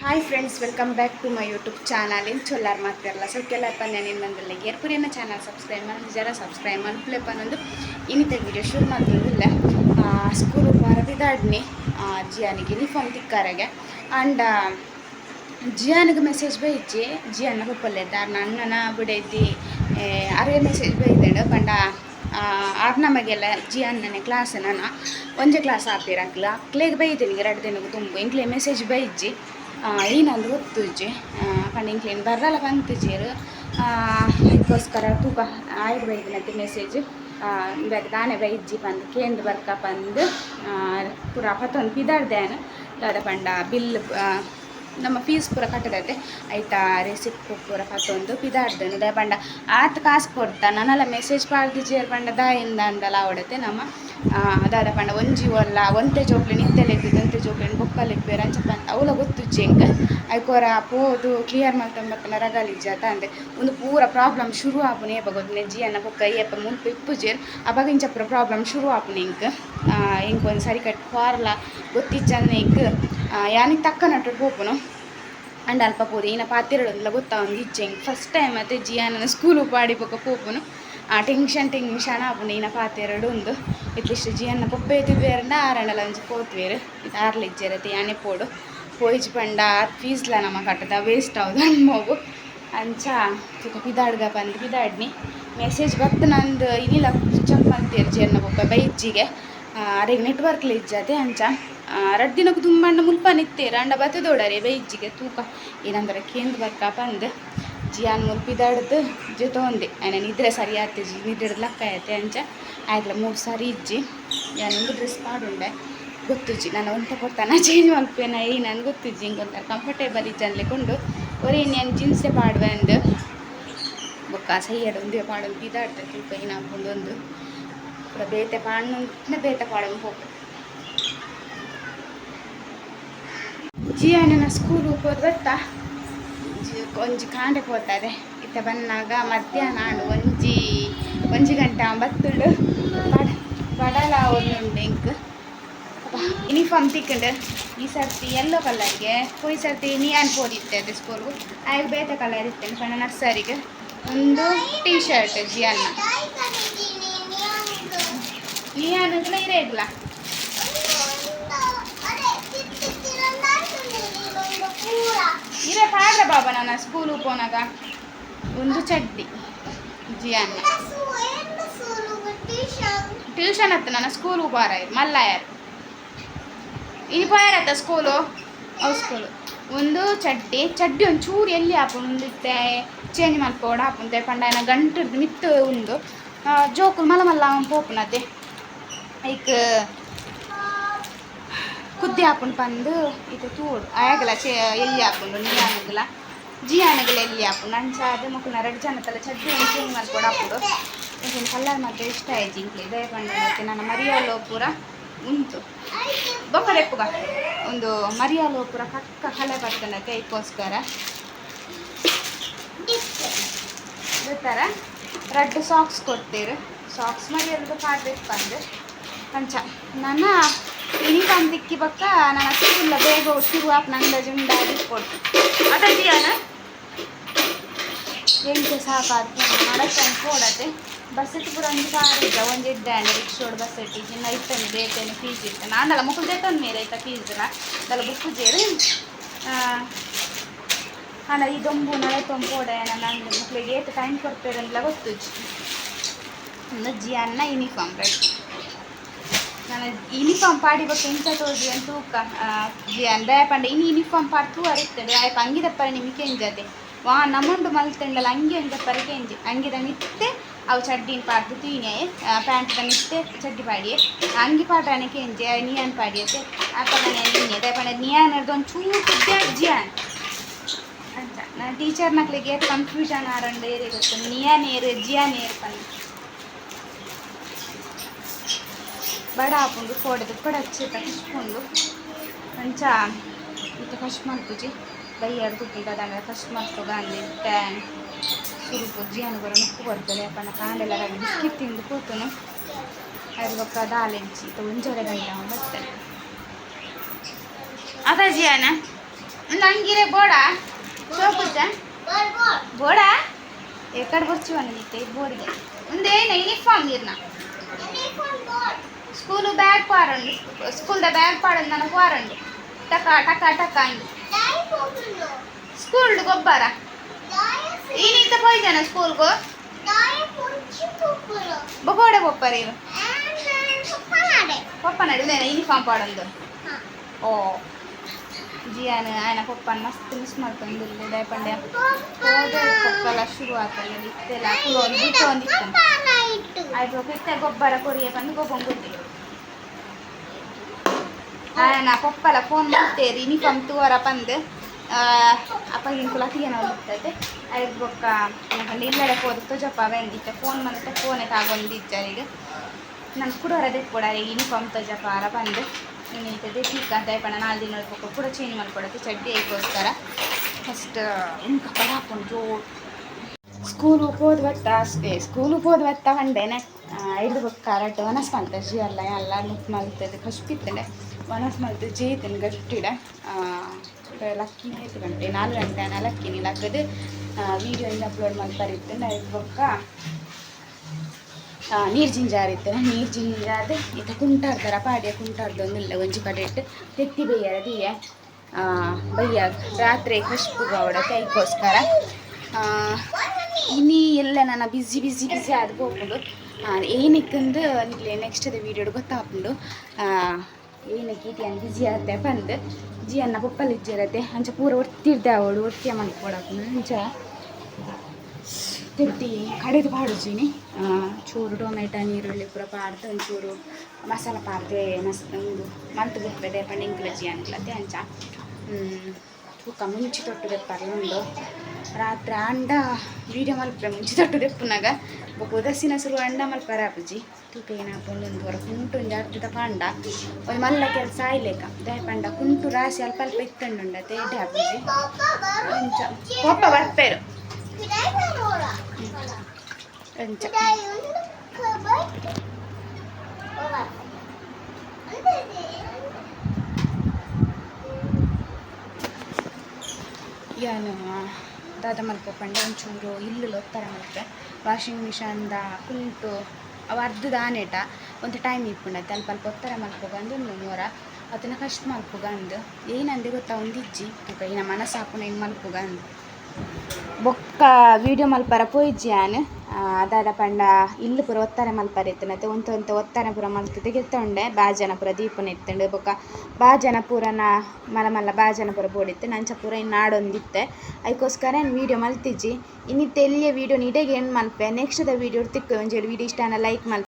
Hi friends welcome back to my YouTube channel ಏನು ಚೊಲ್ಲಾರ್ so ಕೆಲಪ್ಪ ನಾನು ಬಂದಿಲ್ಲ ಏರ್ಪುರಿನ ಚಾನಲ್ ಸಬ್ಸ್ಕ್ರೈಬ್ ಮಾಡಿ ಜರ ಸಬ್ಸ್ಕ್ರೈಬ್ ಮನ್ಪುಲೆಪ್ಪ ಅನ್ನೊಂದು ಇನ್ನಿತ ವಿಡಿಯೋ ಶುರು ಮಾಡ್ತಿರಲಿಲ್ಲ ಸ್ಕೂಲ್ ಬರದಿದ್ದಾಡ್ನಿ ಜಿಯಾನಿಗೆ ಯೂನಿಫಾರ್ಮ್ ತಿಕ್ಕಾರಾಗೆ ಆ್ಯಂಡ್ ಜಿಯಾನಿಗೆ ಮೆಸೇಜ್ ಬೈಜಿ ಜಿಯನ್ನ ಹುಪ್ಪಲ್ಲಿದ್ದ ಅಣ್ಣನ ಬಿಡೈತಿ ಅರೆ ಮೆಸೇಜ್ ಬೈದಾಡು ಪಂಡ ಆರು ನಮಗೆಲ್ಲ ಜಿ ಅನ್ನನೆ ಕ್ಲಾಸ್ ನಾನು ಒಂದೇ ಕ್ಲಾಸ್ ಆಪಿರಕ್ಲ ಅಕ್ಲೆಗೆ ಬೈತೀನಿ ಎರಡು ದಿನಕ್ಕೆ ತುಂಬ ಇಂಕ್ಲೆ ಮೆಸೇಜ್ ಬೈಜಿ ಏನಂದು ಗೊತ್ತುಜ್ಜಿ ಪಂಡ ಬರಲ್ಲ ಬಂತುಜೀರು ಅದಕ್ಕೋಸ್ಕರ ತೂಕ ಆಯ್ದು ಬೈದಿನಂತೆ ಮೆಸೇಜ್ ಇವಾಗ ದಾನೆ ಬೈಜ್ಜಿ ಬಂದು, ಕೇಂದ್ರ ಬರ್ಕ ಬಂದು ಪೂರ ಪತ್ತೊಂದು ಪಿದಾಡ್ದೇನು ದಾದ ಪಂಡ ಬಿಲ್ ನಮ್ಮ ಫೀಸ್ ಪೂರ ಕಟ್ಟದೈತೆ. ಆಯ್ತಾ ರೆಸಿಪ್ಟ್ ಪೂರ ಕಟ್ಟೊಂದು ಪಿದಾಡ್ದೇನು ದ ಪಂಡ ಆತ ಕಾಸು ಕೊಡ್ತಾ, ನನ್ನೆಲ್ಲ ಮೆಸೇಜ್ ಪಾಡ್ದಿಜೇರ್ ಪಂಡ ದಾಯಿಂದ ಅಂದಲ್ಲ ಅವಡತೆ ನಮ್ಮ ಅದಾದ ಪಂಡ ಒಂಜಿ ಒಲ್ಲ ಒಂತೆ ಜೋಕ್ಲೆ ನಿತ್ತೆ ಇದ್ದಿದ್ದು ಒಂತೆ ಜೋಕ್ಲೆ ಬೊಕ್ಕ ಇಪ್ಪೇರು ಅಂಚ ಬಂತ, ಅವಲ ಗೊತ್ತು ಎಂಕ ಐಕೋರ ಪೋದು ಕ್ಲಿಯರ್ ಮಾಡ್ಕೊಂಬತ್ತನ ಜಾತ ಅಂದೆ. ಒಂದು ಪೂರ ಪ್ರಾಬ್ಲಮ್ ಶುರು ಆಪುನೆ ಏಪ ನೆಜ್ಜಿ ಅನ್ನ ಬೊಕ್ಕ ಏಪ ಮುಲ್ಪ ಇಪ್ಪುಜೇರ್ ಅವಾಗ ಇಂಚಪ್ಪ ಪ್ರಾಬ್ಲಮ್ ಶುರು ಆಪುನೆ ಇಂಕ್ ಇಂಕ್ ಒಂದು ಸಾರಿ ಕಟ್ ಫಾರ್ಲ ಗೊತ್ತಿಚ್ಚಂದ್ರೆ ಈಗ ಯಾನಿಗೆ ತಕ್ಕ ನಟ್ಟು ಹೋಗ್ಬೋನು. ಅಂಡ್ ಅಲ್ಪ ಪೂರಿ ಏನ ಪಾತಿರಡಲ್ಲ ಗೊತ್ತಾ ಒಂದು ಇಚ್ಛೆ ಫಸ್ಟ್ ಟೈಮ್ ಮತ್ತೆ ಜಿಯಾನನ ಸ್ಕೂಲ್ ಪಾಡಿ ಪಕ್ಕ ಪೋಪುನು ಆ ಟೆನ್ಷನ್ ಟೆನ್ಷನ್ ಆಪುಂಡು ಈನ ಪಾತೆರಡು ಉಂದು ಇತ್ಲಿಸ್ಟ್ ಜಿಯನ್ನ ಪೊಪ್ಪೆ ಬೇರೆ ಆರಂಡಲ ಒಂಜಿ ಪೋತ್ವೇರು ಇದು ಆರ್ಲ ಇಜ್ಜೆರತೆ ಯಾನೆ ಪೋಡು. ಪೋಯ್ಜ್ ಪಂಡ ಫೀಸ್ಲ ನಮ್ಮ ಕಟ್ಟದ ವೇಸ್ಟ್ ಆಗೋದು ಅನ್ಮೋಗು ಅಂಚ ತುಕ ಪಿದಾಡ್ಗ ಬಂದು ಪಿದಾಡ್ನಿ. ಮೆಸೇಜ್ ಬತ್ತು ನಂದು ಇನ್ನಿಲ್ಲ ಆಫ್ ಮಾಡ್ತೀರಿ ಜಿಯನ್ನ ಪೊಪ್ಪೆ ಬೈಜ್ಜಿಗೆ ಅರೆಗೆ ನೆಟ್ವರ್ಕ್ ಇಜ್ಜತೆ ಅಂಚ. ರಡ್ ದಿನಕ್ಕೆ ತುಂಬ ಅಂಡ ರಂಡ ಬತ್ತದೋಡರೆ ಬೈಜ್ಜಿಗೆ ತೂಕ. ಏನಂದ್ರೆ ಕೇಂದ್ರ ಬರ್ಕ ಬಂದು ಜಿಯಾನ್ ಮುಲ್ಪಿದಾಡ್ದು ಜಿ ಒಂದೆ. ಆಯ್ನ ನಿದ್ರೆ ಸರಿ ಆಯ್ತು ಜಿ ನಿದ್ರೆ ಲಕ್ಕ ಆಯ್ತೆ ಅಂಚ. ಆಯ್ತಲ್ಲ ಮೂರು ಸಾರಿ ಇಜ್ಜಿ. ಯಾನೊಂದು ಡ್ರೆಸ್ ಮಾಡುಂಡೆ ಗೊತ್ತಿಜ್ಜಿ ನಾನು ಒಂತ ಕೊಡ್ತಾನ ಚೇಂಜ್ ಮಲ್ಪೇನ ಏ, ನನಗೆ ಗೊತ್ತಿಜ್ಜಿ ಹಿಂಗೆ ಒಂಥರ ಕಂಫರ್ಟೇಬಲ್ ಇಜ್ಜಿ ಅನ್ಲಿಕೊಂಡು. ಒರೇ ನಾನು ಜೀನ್ಸೆ ಪಾಡುವೆ ಅಂದು. ಬೊಕ್ಕ ಸೈಯಡ್ ಒಂದೇ ಪಾಡೊಂದು ಬಿದಾಡ್ತೆ ತೂಕ ಏನು ಹಾಕೊಂಡು ಒಂದು ಬೇತೆ ಪಾಡ್ನ ಬೇತೆ ಪಾಡೊಂದು ಹೋಗು ಜಿಯಾನ ಸ್ಕೂಲ್ ಹೋಗೋದು ಗೊತ್ತಾ? ಜಿ- ಒಂಜಿ ಕಾಂಡೆ ಪೋತಾರೆ ಇತ್ತ ಬಂದಾಗ ಮಧ್ಯಾಹ್ನ ಆಂಡು, ಒಂಜಿ ಒಂಜಿ ಗಂಟೆ ಬತ್ತುಂಡು ಬಡ, ಬಡಲ ಒಂದುಂಡು ಇಂಕ್ ಯೂನಿಫಾರ್ಮ್ ತಿಕ್ಕಂಡು. ಈ ಸರ್ತಿ ಯೆಲ್ಲೋ ಕಲರ್ಗೆ ಹೋಯ್ ಸರ್ತಿ ನಿಯಾನ್ ಪೋರ್ ಇರ್ತದೆ ಸ್ಕೂಲ್ಗು ಆಗ ಬೇತೆ ಕಲರ್ ಇರ್ತೇನೆ ಸಣ್ಣ ನರ್ಸರಿಗೆ ಒಂದು ಟೀ ಶರ್ಟ್ ಜಿಯನ್ನ. ಅಂದ್ರೆ ಇರೇಗ್ಲ ಇರೇ ಪಾಡ್ರೆ ಬಾಬಾ ನಾನು ಸ್ಕೂಲು ಪೋನಾಗ. ಒಂದು ಚಡ್ಡಿ, ಜಿಯಾನ. ಟ್ಯೂಷನ್ ಹತ್ತ ನನ್ನ ಸ್ಕೂಲು ಬಾರ ಮಲ್ಲಾಯರ್. ಇನಿ ಪೋಯಾರತ್ತ ಸ್ಕೂಲು ಅವು ಸ್ಕೂಲು ಒಂದು ಚಡ್ಡಿ ಚಡ್ಡಿ ಒಂದು ಚೂರು ಎಲ್ಲಿ ಹಾಪುಂಡು ಒಂದು ಇತ್ತೆ ಚೇಂಜ್ ಮಲ್ಪೋಡ ಹಾಕೊಂತೆ ಪಂಡಾಯನ ಗಂಟು ಮಿತ್ತು ಉಂಡು ಜೋಕು ಮಲ್ಲ ಮಲ್ಲ ಪೋಪುನದೆ ಐಕ್ ಕುದ್ದಿ ಹಾಕೊಂಡು ಬಂದು ಇದು ತೂಡು ಆಗಲ್ಲ ಚೇ ಎಲ್ಲಿ ಹಾಕೊಂಡು ನಿಯಾನಗಲ ಜಿಯಾನಗಲ ಎಲ್ಲಿ ಹಾಕೊಂಡು ಅಂಚ ಅದೇ ಮಕ್ಕಳು ಎರಡು ಜನ ತಲೆ ಚಡ್ಡಿ ಒಂದು ಚೇಂಜ್ ಮಾಡ್ಕೊಂಡು ಹಾಕೊಂಡು ಇದನ್ನು ಕಲ್ಲರ್ ಮತ್ತೆ ಇಷ್ಟ ಆಯ್ತು ಇಂಕ್ಲಿ ದಯಕೊಂಡು ಮತ್ತೆ ನನ್ನ ಮರಿಯಾಲೋ ಪೂರ ಉಂಟು ಬೊಕ್ಕರೆಪ್ಪುಗ ಒಂದು ಮರಿಯಾಲೋ ಪೂರ ಪಕ್ಕ ಕಲೆ ಬರ್ತದೆ ಕೈಗೋಸ್ಕರ ಥರ ರೆಡ್ ಸಾಕ್ಸ್ ಕೊಡ್ತೀರಿ ಸಾಕ್ಸ್ ಮರಿಯಲ್ದು ಕಾಡ್ಬೇಕು ಬಂದು ಅಂಚ. ನನ್ನ ಯೂನಿಫಾರ್ಮ್ ದಿಕ್ಕಿ ಬಕ್ಕ ನನ್ನ ಸ್ಕೂಲ್ ಬೇಗ ಶುರು ಆಪ್ ನಂದ ಜುಂಡ ಕೊಡ್ತು ಅದನ್ನ ಎಂಟು ಸಾಕಾತು ಮಾಡಕ್ಕೆ ಕೊಡತ್ತೆ. ಬಸ್ ಇಟ್ಟು ಪೂರ ಒಂದು ಸಾರಿ ಇದ್ದ ಒಂದು ಇದ್ದೆ ಅಂಡ ರಿಕ್ಷೋಡ್ ಬಸ್ ಇಟ್ಟು ಇನ್ನು ಇತ್ತೇನೆ ಬೇತೇನೆ ಫೀಸ್ ಇತ್ತ ನಾನಲ್ಲ ಮಕ್ಕಳು ದೇತಂದು ಮೇಲೆ ಆಯ್ತಾ ಫೀಸ್ ಅದೆಲ್ಲ ಬುಕ್ ಜೇರಿ ಅಲ್ಲ ಈ ದೊಂಬು ನಳೆ ನನ್ನ ಮಕ್ಕಳಿಗೆ ಏತು ಟೈಮ್ ಕೊಡ್ತೇವೆ ಅಂತ ಗೊತ್ತು ಒಂದು ಜಿ ಅನ್ನ ಯೂನಿಫಾರ್ಮ್ ರೆಡ್ ನಾನು ಯೂನಿಫಾರ್ಮ್ ಪಾಡಿ ಎಂತ ತೋಜಿ ಅಂತ ತೂಕ ಪಂಡ, ಇನ್ನು ಯೂನಿಫಾರ್ಮ್ ಪಾಡ್ ತೂ ಅರಿತದೆ ಆಯ್ತು ಅಂಗಿದಪ್ಪರ ನಿಮಗೆ ಅದೇ ವಾ ನಮ್ಮಂಡು ಮಲ್ತಂಡಲ್ಲ, ಅಂಗಿ ಅಂಗಿದಪ್ಪರಕ್ಕೆ ಕೆಂಜಿ. ಅಂಗಿದ ಮಿತ್ತೆ ಅವು ಚಡ್ಡಿನ ಪಾಡ್ದು ತೀನೆ ಪ್ಯಾಂಟ್ ಮಿತ್ತೆ ಚಡ್ಡಿ ಪಾಡಿಯೆ. ಅಂಗಿ ಪಾಟನಕ್ಕೆ ಕೆಂಜೆ ನಿಯಾನ್ ಪಾಡಿಯತ್ತೆ ಆಪಲ್ಲ ನೀನೆ ಅದೇ ಪಂಡ, ನಿಯಾನ್ ಒಂದು ಚೂರು ಜಿಯಾನ್ ಟೀಚರ್ ಮಕ್ಕಳಿಗೆ ಕನ್ಫ್ಯೂಷನ್ ಆರಂಡು ಏರಿ ಗೊತ್ತು ನಿಯಾನ್ ಏರು, ಜಿಯಾನ್ ಏರು ಪಂಡ ಬಡ ಹಾಕೊಂಡು ಕೋಡೆದು ಕೂಡ ಹಚ್ಚಿಟ್ಟ ಕಷ್ಕೊಂಡು ಅಂಚ ಇತ್ತ ಕಷ್ಟ ಮಾಡ್ತುಜಿ ಬೈಯಾಡು ತುಪ್ಪಿಂಟ ಅದಂಗ ಕಷ್ಟ ಮಾಡ್ತು ಗಾಂಧಿ ಟ್ಯಾನ್ ಸುರುಪು ಜಿಯಾನು ಬರೋ ಉಪ್ಪು ಕೊಡ್ತದೆ ಅಪ್ಪನ ಕಾಂಡೆಲ್ಲ ರವಿ ಬಿಸ್ಕಿಟ್ ತಿಂದು ಕೂತನು ಅದು ಬೊಕ್ಕ ದಾಲೆಂಚಿ ಒಂಜರೆ ಗಂಟೆ ಬರ್ತಾನೆ ಅದ ಜಿಯಾನ ನಂಗಿರೆ ಬೋಡ ಸೋಪುಚ್ಚ ಬೋಡ ఎక్కడ కూర్చోండి నీకు బోర్డుగా ఉందే యూనిఫామ్ ಸ್ಕೂಲು ಬ್ಯಾಗ್ ಪಾರಂಡು ಸ್ಕೂಲ್ದ ಬ್ಯಾಗ್ ಪಾಡೋದು ನನಗೆ ಪಾರಂಡು ಟಕ ಟಕ ಟಕ ಅಂಡು ಸ್ಕೂಲ್ಡ್ ಗೊಬ್ಬರ ಏನೀತ ಪೋಯ್ತಾನ ಸ್ಕೂಲ್ಗು ಬೊಗೋಡೆ ಬೊಪ್ಪರ ಇವು ಪಪ್ಪ ನಡಿದೇನ ಯೂನಿಫಾರ್ಮ್ ಪಾಡೊಂದು ಓ ಜಿಯಾನ ಆಯ್ನ ಪಪ್ಪನ ಮಸ್ತ್ ಮಿಸ್ ಮಾಡ್ಕೊಂಡು ಇಲ್ಲಿ ದಯಪಂಡೆ ಪೊಕ್ಕಲ್ಲ ಶುರು ಆಗ್ತದೆ ಇತ್ತೆಲ್ಲ ಕುಲೋ ಒಂದು ಬಿಟ್ಟು ಒಂದಿತ್ತು ಆಯ್ತು ಬಿತ್ತೆ ಗೊಬ್ಬರ ಕೊರಿಯ ಬಂದು ಗೊಬ್ಬರ ಗೊತ್ತಿ ನಾ ಪಪ್ಪಲ ಫೋನ್ ಮಾಡ್ತೇರಿ ಯೂನಿಫಾರ್ಮ್ ತೂವರ ಬಂದು. ಅಪ್ಪಗಿನ ಕುಲಾತಿಗೆ ನಾವು ಬರ್ತೈತೆ ಐದು ಬೊಕ್ಕ ನಿಲ್ಲಡೆ ಹೋದ ತುಜಪ್ಪ ಬಂದಿತ್ತೆ. ಫೋನ್ ಮಾಡಿದ್ರೆ ಫೋನೇ ತಗೊಂಡಿದ್ದ ಈಗ ನಾನು ಕುಡೋರದೇ ಕೂಡ ಯೂನಿಫಾರ್ಮ್ ತುಜಪ್ಪ ಅರ ಬಂದು. ನಿಂತಿದ್ದೆ ಟೀಕ್ ಅಂತ ಪಣ, ನಾಲ್ಕು ದಿನ ಬೊಕ್ಕ ಕೂಡ ಚೇಂಜ್ ಮಾಡ್ಕೊಡತ್ತೆ ಚಡ್ಡಿ ಐಕೋಸ್ಕರ ಫಸ್ಟ್ ಹಿಂಗೆ ಕಪಡ ಹಾಕೊಂಡು ಜೋರು. ಸ್ಕೂಲ್ ಹೋದ ಬತ್ತ ಅಷ್ಟೇ. ಸ್ಕೂಲ್ ಹೋದ ಬತ್ತ ಒಂದೇನೆ ಐದು ಬೊಕ್ಕ ಕರೆಕ್ಟ್ ಒನಸ್ಕೊಂತ ಜಿ ಅಲ್ಲ ಎಲ್ಲ ನುಕ್ ಮಲ್ತದೆ ಕಷ್ಟಿತ್ತಲೆ ಮಲ್ತು ಜೇತನ್ ಗಟ್ಟಿಡ ಲಕ್ಕಿ ಏತು ಗಂಟೆ ನಾಲ್ಕು ಗಂಟೆ ನಾ ಲಕ್ಕಿ ನೀ ಲಕ್ಕದು ವೀಡಿಯೋ ಇಂದ ಅಪ್ಲೋಡ್ ಮಾಡಿ ಬರೀತೆ. ಐದು ಬೊಕ್ಕ ನೀರು ಜಿಂಜಾರಿತ್ತು ನೀರು ಜಿಂಜಾದ ಇದು ಕುಂಟಾಡ್ತಾರ. ಪಾಡ್ಯ ಕುಂಟಾಡ್ದೊಂದಿಲ್ಲ, ಒಂಜಿ ಕಡೆ ಇಟ್ಟು ತೆತ್ತಿ ಬೇಯರ ಬೈಯ ಬಯ್ಯ ರಾತ್ರಿ ಖುಷ್ಬು ಗೌಡ ಕೈಗೋಸ್ಕರ. ಇನ್ನಿ ಎಲ್ಲ ನನ್ನ ಬಿಸಿ ಬಿಸಿ ಬಿಸಿ ಆದ ಹೋಗ್ಕೊಂಡು ಏನಕ್ಕಂದು ಇಲ್ಲಿ ನೆಕ್ಸ್ಟ್ ವೀಡಿಯೋ ಗೊತ್ತಾಗ್ಕೊಂಡು ಏನಕ್ಕೆ ಅಂತ ಬಿಸಿ ಆದ ಬಂದು. ಜಿ ಅನ್ನ ಪಪ್ಪಲ್ಲಿ ಇಜ್ಜಿರತ್ತೆ ಅಂಚ ಪೂರ ಒತ್ತಿರ್ದೆ ಅವಳು ಒತ್ತಿಯ ಮಾಡ್ಕೊಡಕ್ಕೆ ಅಂಚ ತಿರ್ತಿ ಕಡೆದು ಪಾಡುಜೀನಿ ಚೂರು ಟೊಮೆಟೊ ನೀರುಳ್ಳಿ ಪೂರ ಪಾಡ್ದು ಒಂಚೂರು ಮಸಾಲ ಪಾಡ್ದೆ, ಮಸ್, ಒಂದು ಮಂತ್ ಬಿಡ್ತದೆ ಪಂಡ ಇಂಕ್ಲಜಿ ಅನ್ಕ್ಲತ್ತೆ ಅಂಚ. ತೂಕ ಮುಂಚಿ ತೊಟ್ಟು ದೆಪ್ಪರ್ಲ ಉಂಡು ರಾತ್ರಿ ಅಂಡ ವೀಡಿಯೋ ಮಲ್ಪರೆ ಮುಂಚಿ ತೊಟ್ಟು ದೆಪ್ಪುನಾಗ ಬೊಕ್ಕ ಉದಸಿನ ಸುರು ಅಂಡ ಮಲ್ಪರ ಅಪ್ಪುಜಿ ತೂಕ ಏನಾಪುಂಡು ಒಂದು ವರ ಕುಂಟು ಒಂದು ಅರ್ಧದ ಪಂಡ ಒಂದು ಮಲ್ಲ ಕೆಲಸ ಆಯ್ಲೇಕ ದಯ ಪಂಡ ಕುಂಟು ರಾಶಿ ಅಲ್ಪ ಅಲ್ಪ ಇತ್ತಂಡುಂಡ ತೇಟೆ ಅಪ್ಪುಜಿ ಅಂಚ ಕೋಪ ಬರ್ಪೇರು ಅಂಚ ಏನು, ದಾದ ಮಲ್ಕೊಪಂಡೆ ಪಂಡ ಒಂಚೂರು ಇಲ್ಲು ಒತ್ತರ ಮಲ್ಪೆ ವಾಷಿಂಗ್ ಮಿಷನ್ದ ಕುಂಟು, ಅವು ಅರ್ಧದ ಆನೆಟ, ಒಂದು ಟೈಮ್ ಇಪ್ಪುಂಡತ್ತೆ ಅಲ್ಪ ಅಲ್ಪ ಒತ್ತರ ಮಲ್ಪೋಗಂದು ಒಂದು ಮೂರ ಅದನ್ನ ಕಷ್ಟ ಮಲ್ಪೋಗಂದು ಏನಂದೆ ಗೊತ್ತಾ ಒಂದಿಜ್ಜಿ ತೂಕ ಇನ್ನ ಮನಸ್ಸು ಹಾಕೊಂಡು ಮಲ್ಪುಗ ಬೊಕ್ಕ ವೀಡಿಯೋ ಮಲ್ಪರ ಪೋಯಿಜ್ಜಿ ಅದಾದ ಪಂಡ ಇಲ್ಲು ಪೂರ ಒತ್ತಾರೆ ಮಲ್ಪರ ಎತ್ತನತ್ತೆ ಒಂತ ಒಂತ ಒತ್ತಾರೆ ಪೂರ ಮಲ್ತದೆ ಗೆತ್ತೊಂಡೆ ಬಾಜನ ಪೂರ ದೀಪನ ಎತ್ತಂಡು ಬೊಕ ಬಾಜನ ಪೂರನ ಮಲ ಮಲ್ಲ ಬಾಜನ ಪೂರ ಬೋಡಿತ್ತೆ. ನಂಚ ಪೂರ ಇನ್ನು ಆಡೊಂದಿತ್ತೆ ಅದಕ್ಕೋಸ್ಕರ ಏನು ವೀಡಿಯೋ ಮಲ್ತಿಜ್ಜಿ? ಇನ್ನಿತ್ತೆ ಎಲ್ಲಿಯ ವೀಡಿಯೋ? ಇಡೆಗೆ ಏನು ಮಲ್ಪೆ? ನೆಕ್ಸ್ಟ್ ದ ವೀಡಿಯೋ ತಿಕ್ಕು ಒಂಜೇಳು ವೀಡಿಯೋ ಇಷ್ಟ ಲೈಕ್ ಮಲ್ಪೆ.